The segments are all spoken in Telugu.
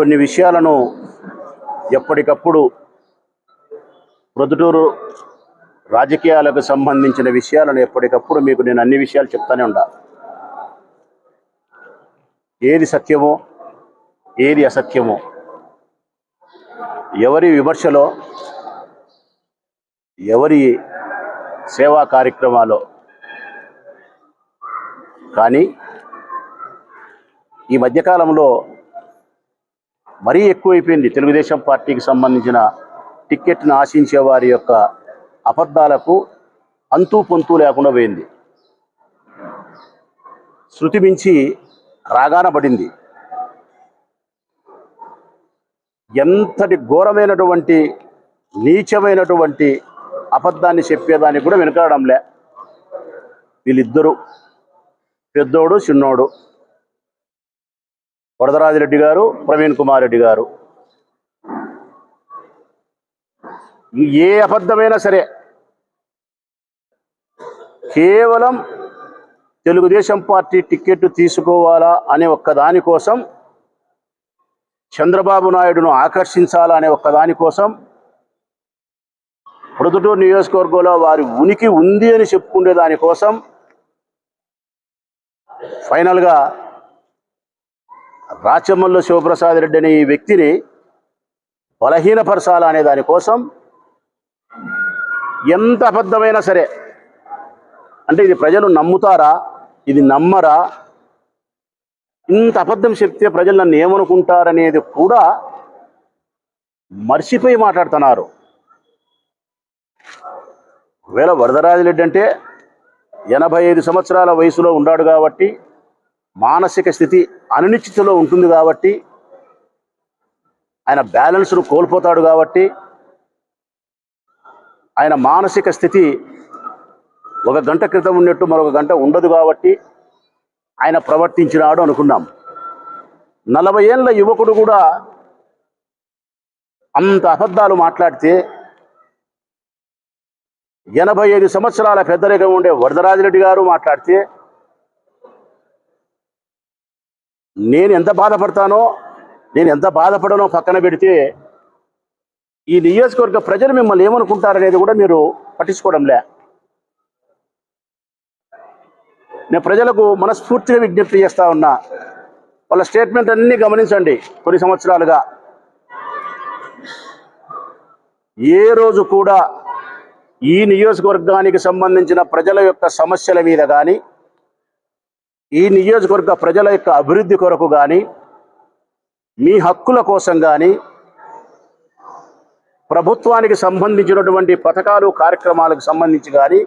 కొన్ని విషయాలను ఎప్పటికప్పుడు ప్రొద్దుటూరు రాజకీయాలకు సంబంధించిన విషయాలను ఎప్పటికప్పుడు మీకు నేను అన్ని విషయాలు చెప్తానే ఉండా. ఏది సత్యమో ఏది అసత్యమో ఎవరి విమర్శలో ఎవరి సేవా కార్యక్రమాలో. కానీ ఈ మధ్యకాలంలో మరీ ఎక్కువైపోయింది. తెలుగుదేశం పార్టీకి సంబంధించిన టిక్కెట్ను ఆశించే వారి యొక్క అబద్ధాలకు అంతూ పొంతూ లేకుండా పోయింది. శృతి మించి రాగాన పడింది. ఎంతటి ఘోరమైనటువంటి నీచమైనటువంటి అబద్ధాన్ని చెప్పేదానికి కూడా వెనకాడంలే వీళ్ళిద్దరూ పెద్దోడు చిన్నోడు వరదరాజిరెడ్డి గారు ప్రవీణ్ కుమార్ రెడ్డి గారు. ఏ అబద్ధమైనా సరే కేవలం తెలుగుదేశం పార్టీ టికెట్ తీసుకోవాలా అనే ఒక్కదాని దానికోసం చంద్రబాబు నాయుడును ఆకర్షించాలా అనే ఒక్కదాని కోసం ప్రొద్దుటూరు నియోజకవర్గంలో వారి ఉనికి ఉంది అని చెప్పుకునే దానికోసం ఫైనల్గా రాచమల్లు శివప్రసాద్ రెడ్డి అనే ఈ వ్యక్తిని బలహీనపరచాలా అనే దానికోసం ఎంత అబద్ధమైనా సరే అంటే ఇది ప్రజలు నమ్ముతారా ఇది నమ్మరా ఇంత అబద్ధం చెప్తే ప్రజలు నన్ను ఏమనుకుంటారనేది కూడా మర్చిపోయి మాట్లాడుతున్నారు. ఒకవేళ వరదరాజిరెడ్డి అంటే ఎనభై ఐదు సంవత్సరాల వయసులో ఉన్నాడు కాబట్టి మానసిక స్థితి అనిశ్చితిలో ఉంటుంది కాబట్టి ఆయన బ్యాలెన్స్ను కోల్పోతాడు కాబట్టి ఆయన మానసిక స్థితి ఒక గంట క్రితం ఉన్నట్టు మరొక గంట ఉండదు కాబట్టి ఆయన ప్రవర్తించినాడు అనుకున్నాం. నలభై ఏళ్ళ యువకుడు కూడా అంత అబద్ధాలు మాట్లాడితే ఎనభై ఐదు సంవత్సరాల పెద్దరికం ఉండే వరదరాజిరెడ్డి గారు మాట్లాడితే నేను ఎంత బాధపడతానో నేను ఎంత బాధపడనో పక్కన పెడితే ఈ నియోజకవర్గ ప్రజలు మిమ్మల్ని ఏమనుకుంటారనేది కూడా మీరు పట్టించుకోవడంలే నేను ప్రజలకు మనస్ఫూర్తిగా విజ్ఞప్తి చేస్తా ఉన్నా. వాళ్ళ స్టేట్మెంట్ అన్నీ గమనించండి కొన్ని సంవత్సరాలుగా. ఏ రోజు కూడా ఈ నియోజకవర్గానికి సంబంధించిన ప్రజల యొక్క సమస్యల మీద కానీ ఈ నియోజకవర్గ ప్రజల యొక్క అభివృద్ధి కొరకు కానీ మీ హక్కుల కోసం కానీ ప్రభుత్వానికి సంబంధించినటువంటి పథకాలు కార్యక్రమాలకు సంబంధించి కానీ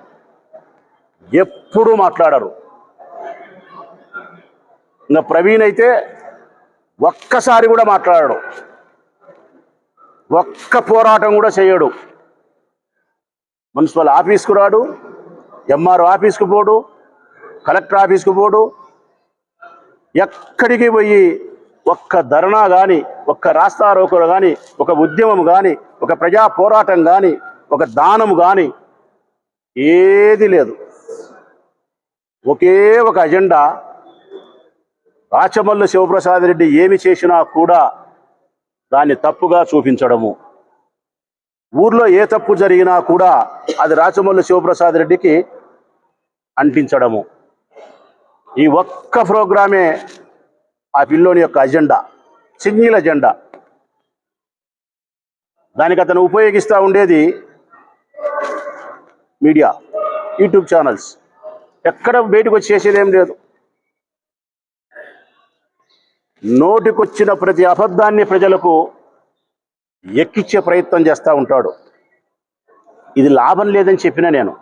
ఎప్పుడూ మాట్లాడరు. ఇంకా ప్రవీణ్ అయితే ఒక్కసారి కూడా మాట్లాడడు. ఒక్క పోరాటం కూడా చేయడు. మున్సిపల్ ఆఫీస్కు రాడు ఎంఆర్ఓ ఆఫీస్కు పోడు కలెక్టర్ ఆఫీస్కి పోడు. ఎక్కడికి పోయి ఒక్క ధర్నా కానీ ఒక్క రాస్తారోకరు కానీ ఒక ఉద్యమం కానీ ఒక ప్రజా పోరాటం కానీ ఒక దానం కానీ ఏది లేదు. ఒకే ఒక అజెండా. రాచమల్లు శివప్రసాద్ రెడ్డి ఏమి చేసినా కూడా దాన్ని తప్పుగా చూపించడము. ఊర్లో ఏ తప్పు జరిగినా కూడా అది రాచమల్లు శివప్రసాద్ రెడ్డికి అంటించడము. ఈ ఒక్క ప్రోగ్రామే ఆ పిల్లోని యొక్క అజెండా సింగిల్ అజెండా. దానికి అతను ఉపయోగిస్తూ ఉండేది మీడియా యూట్యూబ్ ఛానల్స్. ఎక్కడ బయటకు వచ్చి చేసేది ఏం లేదు. నోటికొచ్చిన ప్రతి అబద్ధాన్ని ప్రజలకు ఎక్కిచ్చే ప్రయత్నం చేస్తూ ఉంటాడు. ఇది లాభం లేదని చెప్పిన నేను.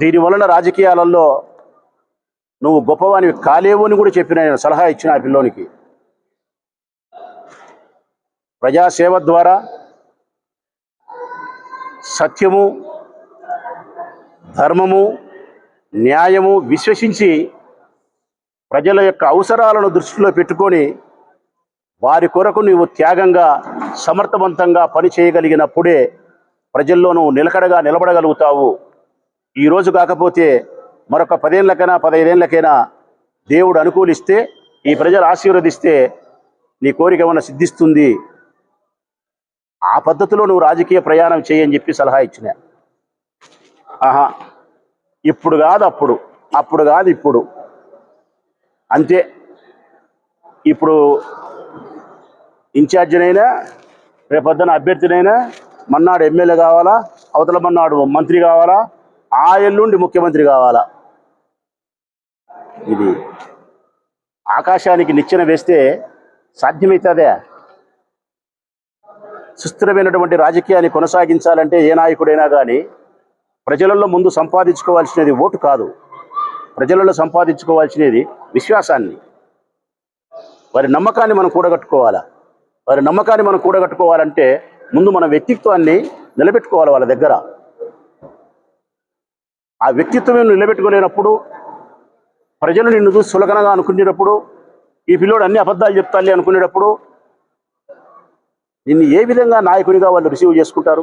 దీని వలన రాజకీయాలలో నువ్వు గొప్పవానివి కాలేవు అని కూడా చెప్పిన నేను సలహా ఇచ్చిన ఆ పిల్లోనికి. ప్రజాసేవ ద్వారా సత్యము ధర్మము న్యాయము విశ్వసించి ప్రజల యొక్క అవసరాలను దృష్టిలో పెట్టుకొని వారి కొరకు నువ్వు త్యాగంగా సమర్థవంతంగా పని చేయగలిగినప్పుడే ప్రజల్లో నువ్వు నిలకడగా నిలబడగలుగుతావు. ఈరోజు కాకపోతే మరొక పదేళ్ళకైనా పదహైదేళ్ళకైనా దేవుడు అనుకూలిస్తే ఈ ప్రజలు ఆశీర్వదిస్తే నీ కోరిక ఏమైనా సిద్ధిస్తుంది? ఆ పద్ధతిలో నువ్వు రాజకీయ ప్రయాణం చేయని చెప్పి సలహా ఇచ్చిన. ఆహా ఇప్పుడు కాదు అప్పుడు. అప్పుడు కాదు ఇప్పుడు. అంతే. ఇప్పుడు ఇన్ఛార్జినైనా రేపొద్దున అభ్యర్థినైనా మన్నాడు ఎమ్మెల్యే కావాలా? అవతల మన్నాడు మంత్రి కావాలా? ఆ ఎల్లుండి ముఖ్యమంత్రి కావాలా? ఇది. ఆకాశానికి నిచ్చెన వేస్తే సాధ్యమవుతుందే సుస్థిరమైనటువంటి రాజకీయాన్ని కొనసాగించాలంటే ఏ నాయకుడైనా కానీ ప్రజలలో ముందు సంపాదించుకోవాల్సినది ఓటు కాదు. ప్రజలలో సంపాదించుకోవాల్సినది విశ్వాసాన్ని. వారి నమ్మకాన్ని మనం కూడగట్టుకోవాలా? వారి నమ్మకాన్ని మనం కూడగట్టుకోవాలంటే ముందు మన వ్యక్తిత్వాన్ని నిలబెట్టుకోవాలి వాళ్ళ దగ్గర. ఆ వ్యక్తిత్వం నిలబెట్టుకోలేనప్పుడు ప్రజలు నిన్ను చూసి సులకనగా అనుకునేటప్పుడు ఈ పిల్లోడు అన్ని అబద్ధాలు చెప్తాలి అనుకునేటప్పుడు నిన్ను ఏ విధంగా నాయకునిగా వాళ్ళు రిసీవ్ చేసుకుంటారు?